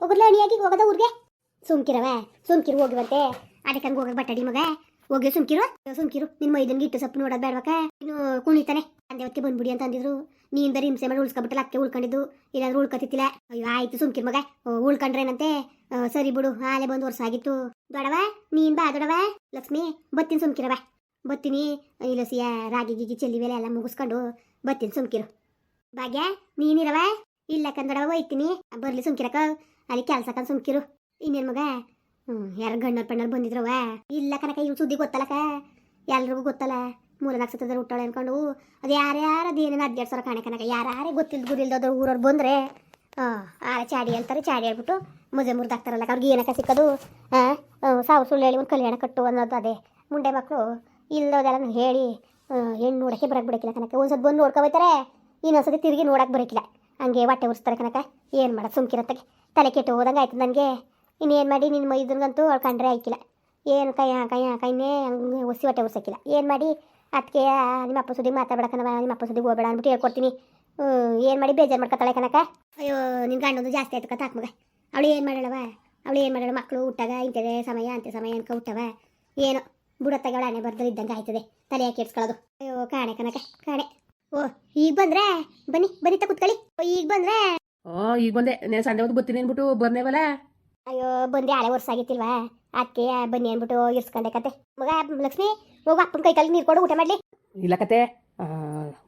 ಹೋಗಲ್ಲ ಅಣಿಯಾಗಿ ಹೋಗದ ಊರಿಗೆ? ಸುಮ್ಕಿರವ ಸುಮ್ಕಿರು ಹೋಗಿವಂತೆ. ಅದಕ್ಕೆ ಹಂಗ ಹೋಗಕ್ ಬಟ್ಟಡಿ ಮಗ. ಹೋಗಿ ಸುಮ್ಕಿರು ಸುಮ್ಕಿರು. ನಿನ್ ಮೈದನ್ಗೆ ಇಟ್ಟು ಸೊಪ್ಪು ನೋಡದ್ ಬೇಡವಕ್ಕ. ಇನ್ನು ಕುಣಿತಾನೆ. ಅಂದೆ ಬಂದ್ಬಿಡಿ ಅಂತ ಅಂದಿದ್ರು. ನೀಂದ ಹಿಂಸೆ ಮಾಡಿ ಉಳ್ಸ್ಕೊಬಿಟ್ಟಲ್ಲ ಅಕ್ಕೆ ಉಳ್ಕೊಂಡಿದ್ದು. ಇಲ್ಲಾಂದ್ರೆ ಉಳ್ಕೊತಿತ್ತಿಲ್ಲ. ಅಯ್ಯೋ, ಆಯ್ತು ಸುಮ್ಕಿರ್ ಮಗ. ಉಳ್ಕೊಂಡ್ರೇನಂತೆ? ಸರಿ ಬಿಡು, ಆಲೆ ಬಂದು ವರ್ಷ ಆಗಿತ್ತು. ದೊಡವ ನೀನ್ ಬಾ ದೊಡವ ಲಕ್ಷ್ಮಿ, ಬತ್ತೀನಿ ಸುಮ್ಕಿರವ ಬತ್ತೀನಿ. ಸಿಯ ರಾಗಿ ಗೀಗಿ ಚೆಲ್ಲಿವೆಲೆ ಎಲ್ಲ ಮುಗಿಸ್ಕೊಂಡು ಬತ್ತೀನಿ ಸುಮ್ಕಿರು. ಭಾಗ್ಯ ನೀನಿರವ ಇಲ್ಲ ಕಂದಡವ ಒಯ್ತೀನಿ ಬರ್ಲಿ ಸುಮ್ಕಿರಕ ಅಲ್ಲಿ ಕೆಲ್ಸಕ್ಕ ಸುಮ್ಕಿರು ಇನ್ನೇನ್ ಮಗ? ಹ್ಮ್ ಯಾರು ಗಣ್ಣರ್ ಪಣ್ಣರ್ ಬಂದಿದ್ರವ ಇಲ್ಲ ಕನಕ ಇವ್ ಸುದ್ದಿ ಗೊತ್ತಲ್ಲಕ ಎಲ್ರಿಗೂ ಗೊತ್ತಲ್ಲ. ಮೂಲ ಸತ್ತದ್ರ ಹುಟ್ಟಾಳೆ ಅನ್ಕೊಂಡು ಅದು ಯಾರ್ಯಾರು ಅದೇನೇನು ಅಡ್ಡಾಡ್ ಸಾವಿರ ಕಾಣೆ ಕನಕ ಯಾರೇ ಗೊತ್ತಿಲ್ದ ಅದ್ರ ಊರವ್ರು ಬಂದ್ರೆ, ಆ ಚಾಡಿ ಹೇಳ್ತಾರೆ, ಚಾಡಿ ಹೇಳ್ಬಿಟ್ಟು ಮುಜೆ ಮುರ್ದಾಗ್ತಾರಲ್ಲ ಅವ್ರಿಗೆ ಏನಕ್ಕ ಸಿಕ್ಕದು? ಸಾವು ಸುಳ್ಳು ಹೇಳಿ ಒಂದು ಕಲ್ಯಾಣ ಕಟ್ಟು ಅನ್ನೋದು ಅದೇ. ಮುಂಡೆ ಮಕ್ಕಳು ಇಲ್ಲದೆಲ್ಲ ಹೇಳಿ ಹೆಣ್ಣು ನೋಡಕ್ಕೆ ಬರಕ್ಕೆ ಬಿಡಕ್ಕಿಲ್ಲ ಕನಕ ಒಂದ್ಸತಿ ಬಂದು ನೋಡ್ಕೊಬೈತಾರೆ ಇನ್ನೊಂದ್ಸತಿ ತಿರುಗಿ ನೋಡಕ್ಕೆ ಬರಕಿಲ್ಲ. ಹಂಗೆ ಹೊಟ್ಟೆ ಉರಿಸ್ತಾರೆ ಕನಕ ಏನು ಮಾಡೋದು ಸುಮ್ಕಿರತ್ತಗೆ. ತಲೆ ಕೆಟ್ಟು ಹೋದಂಗೆ ಆಯ್ತು ನನಗೆ. ಇನ್ನೇನು ಮಾಡಿ ನಿನ್ನ ಮೈದನ್ಗಂತೂ ಅವ್ಳು ಕಂಡ್ರೆ ಆಯ್ಕಿಲ್ಲ ಏನು ಕೈ ಕೈ ಕೈನೇ ಹಂಗೆ ಒಸಿ ಹೊಟ್ಟೆ ಉರ್ಸಕ್ಕಿಲ್ಲ. ಏನು ಮಾಡಿ ಅದಕ್ಕೆ ನಿಮ್ಮ ಅಪ್ಪ ಸುದ್ದಿಗೆ ಮಾತಾಡ್ಬೇಕನವ ನಿಮ್ಮ ಅಪ್ಪ ಸುದ್ದಿಗೆ ಹೋಗ್ಬೇಡ ಅಂದ್ಬಿಟ್ಟು ಹೇಳ್ಕೊಡ್ತೀನಿ. ಏನು ಮಾಡಿ ಬೇಜಾರು ಮಾಡ್ಕೊತಾಳೆ ಕನಕ ಅಯ್ಯೋ ನಿನ್ನ ಗಂಡೊಂದು ಜಾಸ್ತಿ ಆಯ್ತು ಕಥ ಮಗ ಅವಳು ಏನು ಮಾಡಳವ ಅವಳು ಏನು ಮಾಡಳ ಮಕ್ಕಳು ಹುಟ್ಟಾಗ ಇಂಥದೇ ಸಮಯ, ಅಂತೆ ಸಮಯ ಅನ್ಕ ಹುಟ್ಟವ ಏನು ಬುಡತ್ತಾಗ ಹಣೆ ಬರ್ದಲ್ಲಿ ಇದ್ದಂಗೆ ಆಯ್ತದೆ. ತಲೆ ಯಾಕೆ ಅಯ್ಯೋ, ಕಾಣೆ ಕನಕ ಕಾಣೆ. ಓ, ಈಗ ಬಂದ್ರೆ ಬನ್ನಿ ಬನ್ನಿ ತ ಕುತ್ಕೊಳ್ಳಿ. ಈಗ ಬಂದ್ರೆ ಓ ಈಗ ಬಂದೆ. ನಾನು ಸಂಡೆ ಹೊತ್ತು ಬರ್ತೀನಿ ಅಂದ್ಬಿಟ್ಟು ಬರ್ನೇವಲ್ಲ ಅಯ್ಯೋ ಬಂದೆ. ಹಳೆ ವರ್ಷ ಆಗಿತ್ತಿಲ್ವಾ? ಅದಕ್ಕೆ ಬನ್ನಿ ಅಂದ್ಬಿಟ್ಟು ಇರ್ಸ್ಕೊಂಡೆ ಕತೆ. ಮಗ ಲಕ್ಷ್ಮಿ ಹೋಗು ಅಪ್ಪನ ಕೈ ಕಾಲಿಗೆ ನೀರು ಕೊಡು ಊಟ ಮಾಡಲಿ. ಇಲ್ಲ ಕತೆ. ಆ,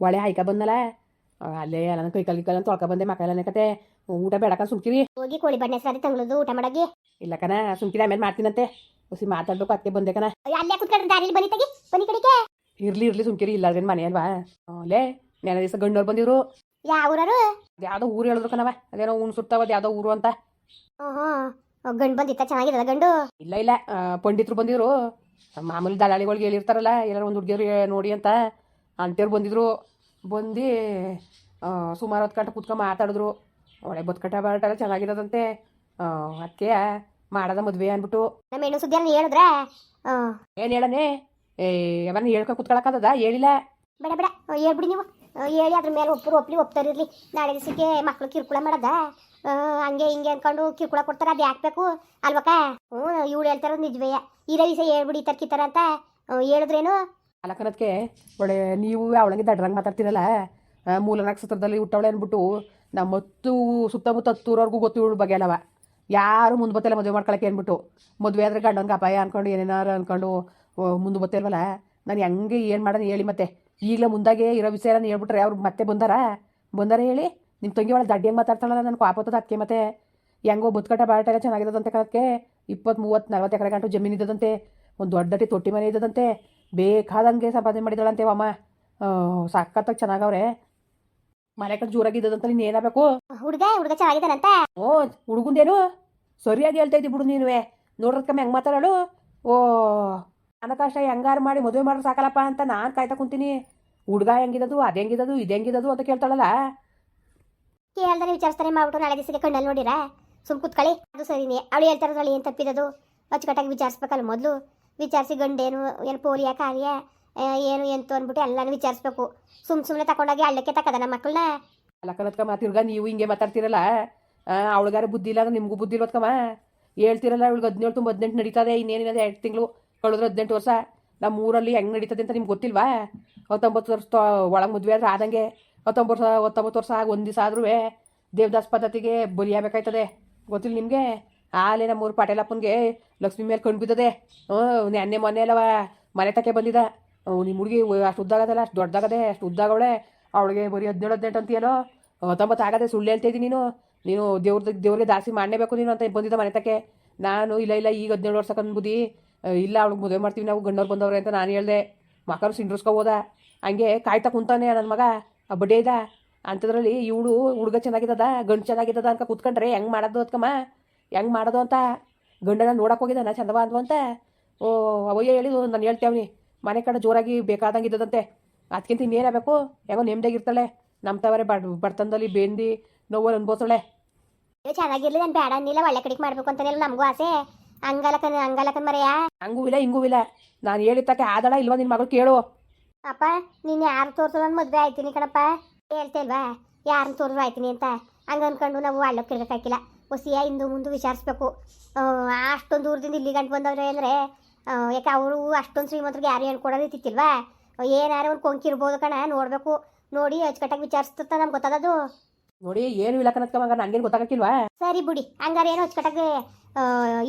ಒಳ್ಳೆ ಹಾಯ್ಕ ಬಂದಲ್ಲ. ಅಲ್ಲೇ ಎಲ್ಲ ಕೈ ಕಾಲು ಕಾಲ ತೊಳ್ಕ ಬಂದೆ ಮಕ್ಕಳನೆ ಕತೆ. ಊಟ ಬೇಡಕ ಸುಮ್ಕಿರಿ. ಹೋಗಿ ಕೋಳಿ ಬಣ್ಣ ಸರಿ ತಂಗ್ಳದು ಊಟ ಮಾಡೋಗಿ. ಇಲ್ಲ ಕಣ ಸುಮ್ಕಿರಿ ಆಮೇಲೆ ಮಾಡ್ತೀನಂತೆ. ಹೊಸಿ ಮಾತಾಡ್ಬೇಕು ಅದಕ್ಕೆ ಬಂದೆ ಕಣ. ಅಯ್ಯೋ, ಅಲ್ಲೇ ಕುತ್ಕೊಂಡ್ರೆ ದಾರಿಲಿ ಬನ್ನಿ ತೆಗಿ. ಬನ್ನಿ ಕಡೆಗೆ. ಇರ್ಲಿ ಇರ್ಲಿ ಸುಮ್ಕಿರಿ. ಇಲ್ಲ ಅದೇನು ಮನೆ ಅಲ್ವಾ? ನೆನೆ ದಿವಸ ಗಂಡವ್ರು ಬಂದಿದ್ರು. ಯಾವ ಊರರು ಯಾವುದೋ ಊರು ಹೇಳಿದ್ರು ಕಣವ ಅದೇನೋ ಉಣ್ ಸುತ್ತಾವದು ಯಾವುದೋ ಊರು ಅಂತ. ಹ್ಞೂ ಗಂಡು ಬಂದಿತ್ತ ಚೆನ್ನಾಗಿದೆ ಗಂಡು? ಇಲ್ಲ ಇಲ್ಲ. ಪಂಡಿತರು ಬಂದಿದ್ರು. ಮಾಮೂಲಿ ದಲಾಳಿಗಳಿಗೆ ಹೇಳಿರ್ತಾರಲ್ಲ ಎಲ್ಲರೂ ಒಂದು ಹುಡುಗಿಯರು ನೋಡಿ ಅಂತ. ಅಂತೇವ್ರು ಬಂದಿದ್ರು. ಬಂದು ಸುಮಾರು ಹೊತ್ತು ಗಂಟೆ ಕುತ್ಕೊಂಡು ಮಾತಾಡಿದ್ರು. ಒಳ್ಳೆ ಬದ್ಕಟ್ಟ ಬಾಟ ಚೆನ್ನಾಗಿರೋದಂತೆ. ಅದಕ್ಕೆ ಮಾಡದ ಮದುವೆ ಅಂದ್ಬಿಟ್ಟು ನಮ್ಮ ಹೆಣ್ಣು ಸುದ್ದಿ ಹೇಳಿದ್ರೆ? ಏನು ಹೇಳನೆ? ಏ ಯಾವನ್ನ ಹೇಳ್ಕೊಂಡು ಕುತ್ಕೊಳಕ್ಕಾಗದ ಹೇಳಿಲ್ಲ. ಬೇಡ ಬೇಡ. ಹೇಳ್ಬಿಡಿ ನೀವು. ಹೇಳಿ ಅದ್ರ ಮೇಲೆ ಒಪ್ಪರು ಒಪ್ಲಿ ಒಪ್ತಾರಿರ್ಲಿ ನಾಳೆ ದಿವಸಕ್ಕೆ ಮಕ್ಳು ಕಿರುಕುಳ ಮಾಡದ. ಹಂಗೆ ಹಿಂಗೆ ಅನ್ಕೊಂಡು ಕಿರುಕುಳ ಕೊಡ್ತಾರೆ, ಅದು ಹಾಕ್ಬೇಕು ಅಲ್ವಕ್ಕ? ಹ್ಞೂ, ಇವಳು ಹೇಳ್ತಾರ ನಿಜವೇ ಇರೋ ದಿವಸ ಹೇಳ್ಬಿಡಿ ಈ ಥರ ಅಂತ. ಹೇಳಿದ್ರೇನು? ಅಲಕನದಕ್ಕೆ ಒಳ್ಳೆ ನೀವು ಅವಳಂಗೆ ದಡ್ರಂಗೆ ಮಾತಾಡ್ತೀರಲ್ಲ? ಮೂಲ ನಕ್ಷತ್ರದಲ್ಲಿ ಹುಟ್ಟವಳೆ ಅಂದ್ಬಿಟ್ಟು ನಮ್ಮ ಹತ್ತು ಸುತ್ತಮುತ್ತ ಹತ್ತೂರವರೆಗೂ ಗೊತ್ತು ಇವಳು ಬಗ್ಗೆ ಅಲ್ಲವ. ಯಾರು ಮುಂದೆ ಬತ್ತಿಲ್ಲ ಮದುವೆ ಮಾಡ್ಕೊಳಕ್ಕೆ ಅಂದ್ಬಿಟ್ಟು ಮದುವೆ ಆದರೆ ಗಂಡನ್ಗೆ ಅಪಾಯ ಅನ್ಕೊಂಡು, ಏನೇನಾರು ಅನ್ಕೊಂಡು ಮುಂದೆ ಬತ್ತಿಲ್ವಲ್ಲ? ನಾನು ಹೆಂಗೆ ಏನು ಮಾಡೋದು ಹೇಳಿ ಮತ್ತೆ. ಈಗಲೇ ಮುಂದಾಗೆ ಇರೋ ವಿಷಯ ನಾನು ಹೇಳ್ಬಿಟ್ರೆ ಅವ್ರು ಮತ್ತೆ ಬಂದಾರ? ಬಂದಾರ ಹೇಳಿ? ನಿಮ್ಮ ತಂಗಿ ಒಳಗೆ ದಡ್ಡಿ ಹೆಂಗೆ ಮಾತಾಡ್ತಾಳಲ್ಲ ನನಗೆ ಆಪತ್ತದ ಅದಕ್ಕೆ ಮತ್ತೆ. ಹೆಂಗೋ ಬದುಕಟ ಬಾಟ ಚೆನ್ನಾಗಿರೋದಂತೆ ಕಣಕ್ಕೆ. ಇಪ್ಪತ್ತು ಮೂವತ್ತು ನಲ್ವತ್ತು ಎಕರೆ ಗಂಟು ಜಮೀನು ಇದ್ದದಂತೆ. ಒಂದು ದೊಡ್ಡಟಿ ತೊಟ್ಟಿ ಮನೆ ಇದ್ದದಂತೆ. ಬೇಕಾದಂಗೆ ಸಂಪಾದನೆ ಮಾಡಿದಳಂತೆ ಅಮ್ಮ ಸಖತ್ತಾಗಿ ಚೆನ್ನಾಗವ್ರೆ. ಮನೆ ಕಡೆ ಜೋರಾಗಿದ್ದದಂತ ನೀನು ಏನಾಗಬೇಕು? ಹುಡುಗ ಹುಡುಗ ಚೆನ್ನಾಗಿದ್ದಾನಂತ? ಓ ಹುಡುಗಂದೇನು? ಸರಿಯಾಗಿ ಹೇಳ್ತಾ ಇದ್ದಿ ಬಿಡು ನೀನುವೆ. ನೋಡ್ರದ್ಕಮ್ಮ ಹೆಂಗೆ ಮಾತಾಡೋಳು? ಓ ಅನಕಾಶ ಹೆಂಗಾರು ಮಾಡಿ ಮದುವೆ ಮಾಡ್ರೆ ಸಾಕಲ್ಲಪ್ಪ ಅಂತ ನಾನು ಕಾಯ್ತಾ ಕುಂತೀನಿ. ಹುಡ್ಗ ಹೆಂಗಿದದು ಅದು ಹೆಂಗಿದದು ಇದು ಹೆಂಗಿದದು ಅಂತ ಕೇಳ್ತಾಳಲ್ಲ? ಕೇಳ್ದಾರೆ ವಿಚಾರಿಸ್ತಾರೆ ಮಾಡ್ಬಿಟ್ಟು ನಾಳೆ ದಿವಸಕ್ಕೆ ಕಣ್ಣಲ್ಲಿ ನೋಡಿರ? ಸುಮ್ ಕುತ್ಕೊಳ್ಳಿ ಅದು ಸರಿನೇ. ಅವಳು ಹೇಳ್ತಾರದ್ರಲ್ಲಿ ಏನು ತಪ್ಪಿದದು? ಅಚ್ಚುಕಟ್ಟಾಗಿ ವಿಚಾರಿಸ್ಬೇಕಲ್ಲ ಮೊದಲು. ವಿಚಾರಿಸಿ ಗಂಡೇನು ಏನು ಪೋಲಿಯ ಕಾರ್ಯ ಏನು ಎಂತು ಅಂದ್ಬಿಟ್ಟು ಎಲ್ಲಾನು ವಿಚಾರಿಸ್ಬೇಕು. ಸುಮ್ ಸುಮ್ಮನೆ ತಗೊಂಡೋಗಿ ಹಳ್ಳಕ್ಕೆ ತಕ್ಕದ ನಮ್ಮ ಮಕ್ಕಳನ್ನ? ಅಲ್ಲಕ್ಕ ಮಾತಿರ್ಗ ನೀವು ಹಿಂಗೆ ಮಾತಾಡ್ತಿರಲ್ಲ? ಅವಳಿಗಾರ ಬುದ್ಧಿ ಇಲ್ಲ ಅಂದ್ರೆ ನಿಮಗೂ ಬುದ್ಧಿ ಇಲ್ವತ್ಕಮ್ಮ? ಹೇಳ್ತಿರಲ್ಲ ಅವಳಿಗೆ ಹದಿನೇಳು ತುಂಬ ಹದಿನೆಂಟು ನಡೀತದೆ ಇನ್ನೇನಿದೆ ಎರಡು ತಿಂಗಳು. ಕಳೆದ್ರೆ ಹದಿನೆಂಟು ವರ್ಷ. ನಮ್ಮ ಊರಲ್ಲಿ ಹೆಂಗೆ ನಡೀತದೆ ಅಂತ ನಿಮ್ಗೆ ಗೊತ್ತಿಲ್ವಾ? ಹತ್ತೊಂಬತ್ತು ವರ್ಷ ಒಳಗೆ ಮದುವೆ ಆದ್ರೆ ಆದಂಗೆ ಹತ್ತೊಂಬತ್ತು ವರ್ಷ ಹತ್ತೊಂಬತ್ತು ವರ್ಷ ಆಗಿ ಒಂದು ದಿವಸ ಆದ್ರೂ ದೇವದಾಸ್ ಪದ್ಧತಿಗೆ ಬಲಿಯಾಗಬೇಕಾಯ್ತದೆ ಗೊತ್ತಿಲ್ಲ ನಿಮಗೆ? ಆಲೆ ನಮ್ಮೂರು ಪಾಟೇಲಪ್ಪನಿಗೆ ಲಕ್ಷ್ಮಿ ಮೇಲೆ ಕಣ್ಣು ಬಿದ್ದದೆ. ಹ್ಞೂ ನೆನ್ನೆ ಮೊನ್ನೆ ಅಲ್ಲವ? ಮನೆ ತಕ್ಕೆ ಬಂದಿದ್ದ ನಿಮ್ಮ ಹುಡುಗಿ ಅಷ್ಟು ಉದ್ದಾಗದಲ್ಲ ಅಷ್ಟು ದೊಡ್ಡದಾಗದೆ, ಅಷ್ಟು ಉದ್ದಾಗವಳೆ ಅವಳಿಗೆ ಬರೀ ಹದಿನೇಳು, ಹದಿನೆಂಟು ಅಂತೀಯಲ್ಲೋ? ಹತ್ತೊಂಬತ್ತು ಆಗದೆ ಸುಳ್ಳು ಹೇಳ್ತಾ ಇದ್ದೀನಿ ನೀನು? ನೀನು ದೇವ್ರದ್ದು ದೇವ್ರಿಗೆ ದಾಸಿ ಮಾಡಲೇಬೇಕು ನೀನು ಅಂತ ಬಂದಿದ್ದ ಮನೆ ತಕ್ಕೆ ನಾನು ಇಲ್ಲ ಇಲ್ಲ, ಈಗ ಹದಿನೇಳು ವರ್ಷ ಕಂಡು ಇಲ್ಲ ಅವ್ಳಿಗೆ ಮದುವೆ ಮಾಡ್ತೀವಿ, ನಾವು ಗಂಡವ್ರು ಬಂದವ್ರೆ ಅಂತ ನಾನು ಹೇಳ್ದೆ. ಮಕ್ಕಳು ಸಿಂಡ್ರಸ್ಕೊಬೋದ? ಹಂಗೆ ಕಾಯ್ತಾ ಕುಂತಾನೆ ನನ್ನ ಮಗ. ಆ ಬಡ್ಡೆ ಇದ್ದ ಅಂಥದ್ರಲ್ಲಿ ಇವಳು ಹುಡುಗ ಚೆನ್ನಾಗಿದ್ದದ, ಗಂಡು ಚೆನ್ನಾಗಿದ್ದದ ಅಂತ ಕೂತ್ಕೊಂಡ್ರೆ ಹೆಂಗೆ ಮಾಡೋದು ಅದ್ಕಮ್ಮ? ಹೆಂಗೆ ಮಾಡೋದು ಅಂತ? ಗಂಡನ ನೋಡಕ್ಕೆ ಹೋಗಿದ್ದಾನ, ಚಂದವ ಅಂದ್ವ ಅಂತ? ಓ ಅವಯ್ಯ ಹೇಳಿದು ನಾನು ಹೇಳ್ತೇವ್ನಿ ಮನೆ ಕಡೆ ಜೋರಾಗಿ ಬೇಕಾದಂಗೆ ಇದ್ದದಂತೆ. ಅದಕ್ಕಿಂತ ಇನ್ನೇನಾಗಬೇಕು ಹೆಂಗೋ ನೆಮ್ಮದಿಯಾಗಿರ್ತಾಳೆ ನಮ್ಮ ತವರೇ ಬಡ್, ಬಡ್ತನದಲ್ಲಿ ಬೇಂದಿ ನೋವಲ್ಲಿ ಅನ್ಬೋತಾಳೆ ಇದು ಚೆನ್ನಾಗಿರ್ಲಿ ನಾನು ಬೇಡ ಅನ್ನಿಲ್ಲ ಒಳ್ಳೆ ಕಡೆಗೆ ಮಾಡಬೇಕು ಅಂತಾನೆಲ್ಲ ನಮಗೂ ಆಸೆ. ಹಂಗಲಕನ್ ಹಂಗಲಕನ್ ಮರೆಯ? ಹಂಗೂ ಇಲ್ಲ ಹಿಂಗೂ ಇಲ್ಲ. ನಾನು ಹೇಳಿದ್ದಕ್ಕೆ ಆದಳ ಇಲ್ವಾ ನಿನ್ನ ಮಗಳು ಕೇಳು. ಅಪ್ಪ ನೀನು ಯಾರು ತೋರ್ಸೋ ನಾನು ಮದುವೆ ಆಯ್ತೀನಿ ಕಣಪ್ಪ. ಹೇಳ್ತೇಲ್ವಾ ಯಾರನ್ನ ತೋರಿದ್ರು ಆಯ್ತೀನಿ ಅಂತ? ಹಂಗ ಅನ್ಕೊಂಡು ನಾವು ಹಳ್ಳಕ್ಕೆ ತಿರ್ಗಕ್ಕಾಕಿಲ್ಲ ಹೊಸಿಯ ಇಂದು ಮುಂದೆ ವಿಚಾರಿಸ್ಬೇಕು. ಅಷ್ಟೊಂದು ದೂರದಿಂದ ಇಲ್ಲಿ ಗಂಟು ಬಂದವ್ರೆ ಅಂದರೆ ಯಾಕೆ ಅವರು ಅಷ್ಟೊಂದು ಶ್ರೀಮಂತರಿಗೆ ಯಾರು ಹೇಳ್ಕೊಡೋದು ಇತ್ತಿಲ್ವಾ ಏನಾರು ಒಂದು ಕೊಂಕಿರ್ಬೋದು ಕಣ ನೋಡಬೇಕು. ನೋಡಿ ಅಚ್ಚುಕಟ್ಟಾಗಿ ವಿಚಾರಿಸ್ತಿರ್ತ ನಮ್ಗೆ ಗೊತ್ತದದು. ನೋಡಿ ಏನು ಇಲ್ಲ ಕನತ್ಕ ಮಗ ನನಗೇನು ಗೊತ್ತಾಗಕ್ಕಿಲ್ವಾ? ಸರಿ ಬಿಡಿ. ಹಂಗಾರೆ ಏನು ಅಚ್ಚುಕಟ್ಟಾಗಿ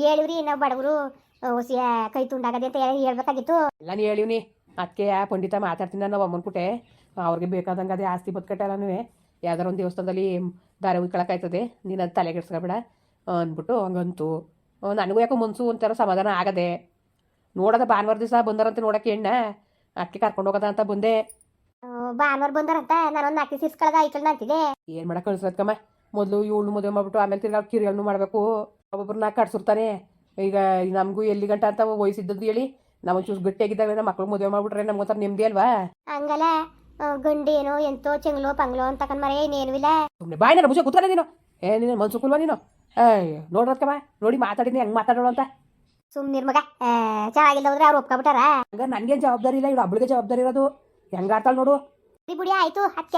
ಹೇಳಿವ್ರಿ ನಾವು ಬಡವರು ಕೈ ತುಂಡಾಗದೆ ಅಂತ ಹೇಳಿ ಹೇಳ್ಬೇಕಾಗಿತ್ತು. ನಾನು ಹೇಳಿವ್ನಿ. ಅದಕ್ಕೆ ಪಂಡಿತ ಮಾತಾಡ್ತೀನಿ ನಾನು ಅಮ್ಮನ್ಕುಟೆ ಅವ್ರಿಗೆ ಬೇಕಾದಂಗೆ ಅದೇ ಆಸ್ತಿ ಬದುಕಟ್ಟೆಲ್ಲನೂ ಯಾವ್ದಾರ ಒಂದು ದೇವಸ್ಥಾನದಲ್ಲಿ ದಾರ ಉಯ್ಕೊಳಕ್ಕಾಯ್ತದೆ ನೀನು ಅದು ತಲೆಗೆಡ್ಸ್ಕೊಬೇಡ ಅಂದ್ಬಿಟ್ಟು ಹಂಗಂತು. ನನಗೂ ಯಾಕೋ ಮನ್ಸು ಒಂಥರ ಸಮಾಧಾನ ಆಗದೆ. ನೋಡೋದ ಭಾನುವಾರ ದಿವಸ ಬಂದಾರಂತೆ ನೋಡೋಕೆ ಹೆಣ್ಣ. ಅದಕ್ಕೆ ಕರ್ಕೊಂಡು ಹೋಗದ ಅಂತ ಬಂದೆ. ಭಾನುವಾರ ಬಂದಾರಂತ? ನಾನೊಂದು ಅಕ್ಕಿ ದಿವಸ ಇಸ್ಕೊಳ್ಳೋದ ಐತಲ್ಲ ಅಂತಿದೆ. ಏನು ಮಾಡಕ್ಕೆ ಕಳ್ಸತ್ಕಮ್ಮ ಮೊದಲು ಇವಳು ಮದುವೆ ಮಾಡ್ಬಿಟ್ಟು ಆಮೇಲೆ ತಿರ್ಗಾ ಕಿರಿಗಳನ್ನು ಮಾಡಬೇಕು. ಒಬ್ಬೊಬ್ಬರನ್ನ ಕಟ್ಸಿರ್ತಾನೆ. ಈಗ ನಮಗೂ ಎಲ್ಲಿ ಗಂಟ ಅಂತ ವಯಸ್ಸಿದ್ದದ್ದು ಹೇಳಿ ನಾವು ಚೂಸ್ ಗಟ್ಟಿಯಾಗಿದ್ದಾಗ ನಮ್ಮ ಮಕ್ಳು ಮದುವೆ ಮಾಡ್ಬಿಟ್ರೆ ನಮ್ಗೊಂಥರ ನೆಮ್ಮದಿ ಅಲ್ವಾ? ಹಂಗಲ್ಲ ಗಂಡೇನೋ ಗಂಡು ಏನೋ ಎಂತೋ ಚೆಂಗ್ಲೋ ಪಂಗ್ಲೋ ಅಂತ ಮರೆ ಇನ್ನೇನು ಇಲ್ಲ. ಸುಮ್ಮನೆ ಬಾಯ್ ನಾನು ಮುಜೆ ಕೂತ್ಕೊಂಡೆ ನೀನು. ಏ ನೀನು ಮನ್ಸು ಕುಲ್ವಾ ನೀನು? ಏಯ್ ನೋಡ್ರತ್ಕಮ್ಮ ನೋಡಿ ಮಾತಾಡಿನಿ ಹೆಂಗ್ ಮಾತಾಡೋಣ ಅಂತ. ಸುಮ್ಮನೆ ಮಗ ಚೆನ್ನಾಗಿಲ್ಲ ಹೋದ್ರೆ ಅವ್ರು ಒಪ್ಕೊಬಿಟ್ಟಾರ? ಹಂಗ ನನಗೇನು ಜವಾಬ್ದಾರಿ ಇಲ್ಲ ಇವ್ರು ಹಬ್ಬಳಿಗೆ ಜವಾಬ್ದಾರಿ ಇರೋದು. ಹೆಂಗೆ ಆಡ್ತಾಳೆ ನೋಡು. ಬುಡಿ ಆಯ್ತು ಹತ್ತು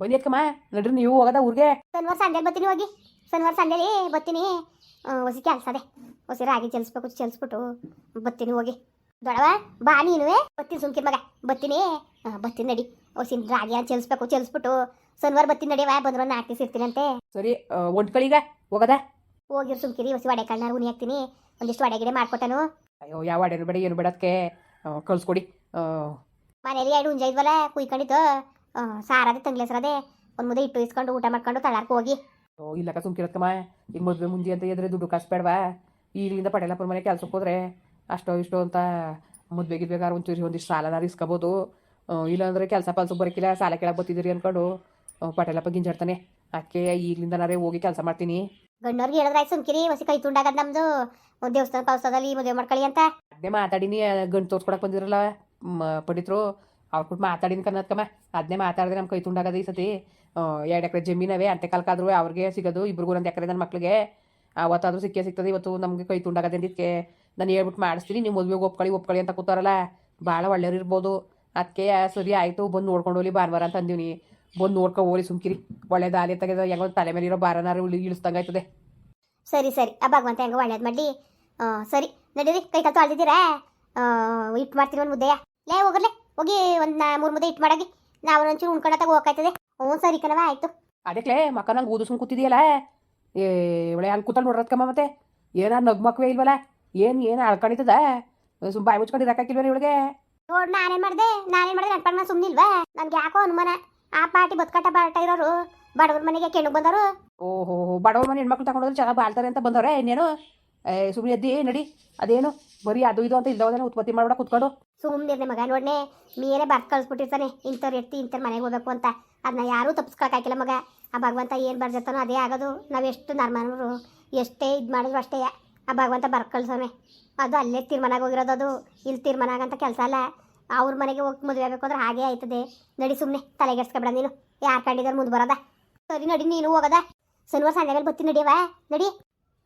ಬನ್ನಿ ಅತ್ಕಮ್ಮ ನಡ್ರಿ ನೀವು ಹೋಗದ ಊರಿಗೆ. ಸಂಜೆ ಬರ್ತೀನಿ ಹೋಗಿ. ಶನಿವಾರ ಸಂಡೆ ಬರ್ತೀನಿ ಬತ್ತೀನಿ. ಹೊಸಿ ಕೆಲಸ ಅದೇ. ಹೊಸಿ ರಾಗಿ ಚೆಲ್ಸ್ಬೇಕು ಚೆಲ್ಸ್ಬಿಟ್ಟು ಬತ್ತೀನಿ ಹೋಗಿ. ದೊಡವ ಬಾ ನೀನುವೆ. ಬತ್ತೀನಿ ಸುಮ್ಕಿನ ಮಗ. ಬತ್ತೀನಿ. ಬತ್ತೀನಿ ನಡಿ. ಹೊಸಿ ರಾಗಿ ಅಂತ ಚಲಿಸ್ಬೇಕು ಚೆಲ್ಸ್ಬಿಟ್ಟು ಶನಿವಾರ ನಡಿ ನಡಿವ ಬಂದ್ರೆ ನಾಲ್ಕು ದಿವಸ ಇರ್ತೀನಂತೆ. ಸರಿ ಒಂಟ್ಕಳೀಗ ಹೋಗದ? ಹೋಗಿರ್ ಸುಮ್ಕಿರಿ ಹೊಸಿ ವಡೆ ಕಣ್ಣಾರು ಉನಿ ಹಾಕ್ತೀನಿ. ಒಂದಿಷ್ಟು ವಡೆ ಗಿಡೆ ಮಾಡ್ಕೊಟ್ಟನು. ಅಯ್ಯೋ ಯಾವ ಅಡೇನು ಬೇಡ ಏನು ಬೇಡಕ್ಕೆ ಕಳ್ಸ್ಕೊಡಿ. ಮನೇಲಿ ಎರಡು ಹುಂಜ ಇದ್ವಲ್ಲ ಕುಯ್ಕೊಂಡಿತ್ತು ಆ, ಸಾರದೆ ತಂಗ್ಲೆಸ್ರದೆ ಒಂದು ಮುದ್ದೆ ಇಟ್ಟು ಇಸ್ಕೊಂಡು ಊಟ ಮಾಡ್ಕೊಂಡು ತಳಾರ್ಕ ಹೋಗಿ. ಇಲ್ಲಕ್ಕ ಸುಮ್ಕಿರತ್ಕಮ್ಮ ಈಗ ಮದುವೆ ಮುಂಜಿ ಅಂತ ಎದ್ರೆ ದುಡ್ಡು ಕಾಸು ಬೇಡವಾ? ಇಲ್ಲಿಂದ ಪಟೇಲಾಪುರ ಮನೆ ಕೆಲ್ಸಕ್ಕೆ ಹೋದ್ರೆ ಅಷ್ಟೋ ಇಷ್ಟೋ ಅಂತ ಮದುವೆ ಗಿದ್ಬೇಕಾದ್ರೆ ಒಂಚೂರು ಒಂದಿಷ್ಟು ಸಾಲನ ಇಸ್ಕೋಬೋದು ಇಲ್ಲಾಂದ್ರೆ ಕೆಲಸ ಪಲ್ಸ ಬರೋಕ್ಕಿಲ್ಲ ಸಾಲ ಕೇಳಕ್ಕೆ ಬತ್ತಿದ್ರಿ ಅಂದ್ಕೊಂಡು ಪಟೇಲಪ್ಪ ಗಿಂಜಾಡ್ತಾನೆ. ಅದಕ್ಕೆ ಈಗಲಿಂದನಾರೇ ಹೋಗಿ ಕೆಲಸ ಮಾಡ್ತೀನಿ. ಗಂಡವ್ರಿಗೆ ಹೇಳಿದ್ರಾಯ್ತು ಸುಮ್ಕಿರಿ ಹೊಸಿ ಕೈ ತುಂಡಾಗದ ನಮ್ದು. ಒಂದು ದೇವಸ್ಥಾನ ಪಾವಸದಲ್ಲಿ ಮದುವೆ ಮಾಡ್ಕೊಳ್ಳಿ ಅಂತ. ಅದೇ ಮಾತಾಡಿನಿ ಗಂಡು ತೋರ್ಸ್ಕೊಡಕ್ಕೆ ಬಂದಿರಲ್ಲ ಪಂಡಿತರು. ಅವ್ರು ಕೊಟ್ಟು ಮಾತಾಡಿನಿ ಕನ್ನತ್ಕಮ್ಮ ಅದನ್ನೇ ಮಾತಾಡಿದ್ರೆ ನಮ್ಮ ಕೈ ತುಂಡಾಗದ ಈ ಸತಿ. ಎರಡು ಎಕರೆ ಜಮೀನವೇ ಅಂತೆ ಕಾಲಕ್ಕಾದ್ರೂ ಅವ್ರಿಗೆ ಸಿಗೋದು, ಇಬ್ರಿಗೂ ಒಂದು ಎಕರೆ ನನ್ನ ಮಕ್ಳಿಗೆ. ಅವತ್ತಾದರೂ ಸಿಕ್ಕೇ ಸಿಗ್ತದೆ, ಇವತ್ತು ನಮಗೆ ಕೈ ತುಂಡಾಗದೆ ಅಂದಿದ್ದಕ್ಕೆ ನಾನು ಹೇಳ್ಬಿಟ್ಟು ಮಾಡಿಸ್ತೀನಿ, ನೀವು ಮದುವೆಗೆ ಒಪ್ಕೊಳ್ಳಿ ಒಪ್ಕೊಳ್ಳಿ ಅಂತ ಕೂತಾರಲ್ಲ ಭಾಳ ಒಳ್ಳೆಯವ್ರು ಇರ್ಬೋದು. ಅದಕ್ಕೆ ಸರಿ ಆಯಿತು, ಬಂದು ನೋಡ್ಕೊಂಡು ಹೋಗ್ಲಿ, ಭಾನುವಾರ ಅಂತ ಅಂದೀನಿ ಬಂದು ನೋಡ್ಕೊ ಹೋಗ್ಲಿ, ಸುಮ್ಕಿರಿ. ಒಳ್ಳೆ ದಾಲಿ ತೆಗೆದ, ಹೆಂಗೋ ತಲೆ ಮೇಲೆ ಇರೋ ಭಾರನಾರು ಇಳಿಸ್ದಂಗೆ ಆಯ್ತದೆ. ಸರಿ ಸರಿ. ಆ, ಭಗವಂತ ಹೆಂಗ ಒಳ್ಳೇದು ಮಾಡಿ ಸರಿ. ನಡೀರಿ, ಕೈ ಕತ್ತು ಅಳ್ದಿದ್ದೀರಾ ಇಟ್ಟು ಮಾಡ್ತೀನಿ ಒಂದು ಮುದ್ದೆಯ. ಲೇ ಹೋಗರ್ಲೆ ಹೋಗಿ ಒಂದು ಮೂರು ಮುದ್ದೆ ಇಟ್ಟು ಮಾಡಾಗಿ ನಾವು ಒಂಚೂರು ಉಣ್ಕೊಂಡಾಗ ಹೋಗ್ಕಾಯ್ತದೆ ಹ್ಞೂ ಸರಿ ಕಣವ ಆಯ್ತು. ಅದಕ್ಕೆ ಮಕ್ಕ ನಂಗೆ ಊದಿಸ್ಕೊಂಡು ಕೂತಿದೆಯಲ್ಲ? ಏ ಇವಳೆ ಹಂಗೆ ಕೂತಲ್ ನೋಡ್ರತ್ಕಮ್ಮ ಮತ್ತೆ. ಏನ ನಗ್ಮಕ್ವೇ ಇಲ್ವಲ್ಲ? ಏನು ಏನು ಅಳ್ಕೊಂಡಿದ್ದದ ಸುಮ್ ಬಾಯಿ ಮುಚ್ಕೊಂಡು ಇರಕ್ಕಾಕಿಲ್ವ ಇವಳಿಗೆ? ನೋಡ್ ನಾನೇನ್ ಮಾಡ್ದೆ? ನಾನೇನ್ ಮಾಡಿದೆ? ಪಣ್ಣ ಸುಮ್ಮನಿಲ್ವಾ ನನ್ಗೆ ಯಾಕೋ ಅನುಮಾನ. ಆ ಪಾರ್ಟಿ ಬದುಕಟ್ಟ ಬಾಟ ಇರೋರು. ಬಡವ್ರ ಮನೆಗೆ ಕೆಣಗ್ ಬಂದವರು. ಓಹೋ ಬಡವ್ರ ಮನೆ ಹೆಣ್ಮಕ್ಳು ತಗೊಂಡೋದ್ರೆ ಚೆನ್ನಾಗಿ ಬಾಳ್ತಾರೆ ಅಂತ ಬಂದವ್ರೆ ಇನ್ನೇನು? ಸುಮ್ಮನೆ ಎದ್ದಿ ನಡಿ. ಅದೇನು? ಬರೀ ಅದು ಇದು ಅಂತ ಇಲ್ದವದೇನೋ ಉತ್ಪತ್ತಿ ಮಾಡ್ಬಿಡ, ಕುತ್ಕೊಂಡು. ಸುಮ್ಮನೆ ಮಗ, ನೋಡ್ನೆ. ಮೇಲೆ ಬರ್ತ್ ಕಳ್ಸ್ಬಿಟ್ಟಿರ್ತಾನೆ. ಇಂಥವ್ರು ಎತ್ತಿ ಇಂಥವ್ರು ಮನೆಗೆ ಹೋಗ್ಬೇಕು ಅಂತ. ಅದನ್ನ ಯಾರೂ ತಪ್ಪಿಸ್ಕೊಳಕ್ಕಾಗಿಲ್ಲ ಮಗ. ಆ ಭಗವಂತ ಏನು ಬರ್ದಿರ್ತಾನೋ ಅದೇ ಆಗೋದು. ನಾವು ಎಷ್ಟು ನರ್ಮನವರು ಎಷ್ಟೇ ಇದು ಮಾಡಿದ್ರು ಅಷ್ಟೇ. ಆ ಭಗವಂತ ಬರ್ ಕಳ್ಸೋನೆ ಅದು ಅಲ್ಲೇ ತೀರ್ಮಾನಾಗ ಹೋಗಿರೋದು ಅದು. ಇಲ್ಲಿ ತೀರ್ಮಾನ ಆಗಂತ ಕೆಲಸ ಅಲ್ಲ. ಅವ್ರ ಮನೆಗೆ ಹೋಗಿ ಮದುವೆ ಆಗಬೇಕು ಅಂದ್ರೆ ಹಾಗೇ ಆಯ್ತದೆ. ನಡಿ ಸುಮ್ಮನೆ ತಲೆಗೆಡ್ಸ್ಕೊಬೇಡ ನೀನು. ಯಾರು ಕಂಡಿದ್ದಾರೆ ಮುಂದೆ ಬರೋದ. ಸರಿ ನಡಿ, ನೀನು ಹೋಗೋದ. ಶನಿವಾರ ಸಂಜೆ ಮೇಲೆ ಬತ್ತಿ ನಡಿಯವ ನಡಿ.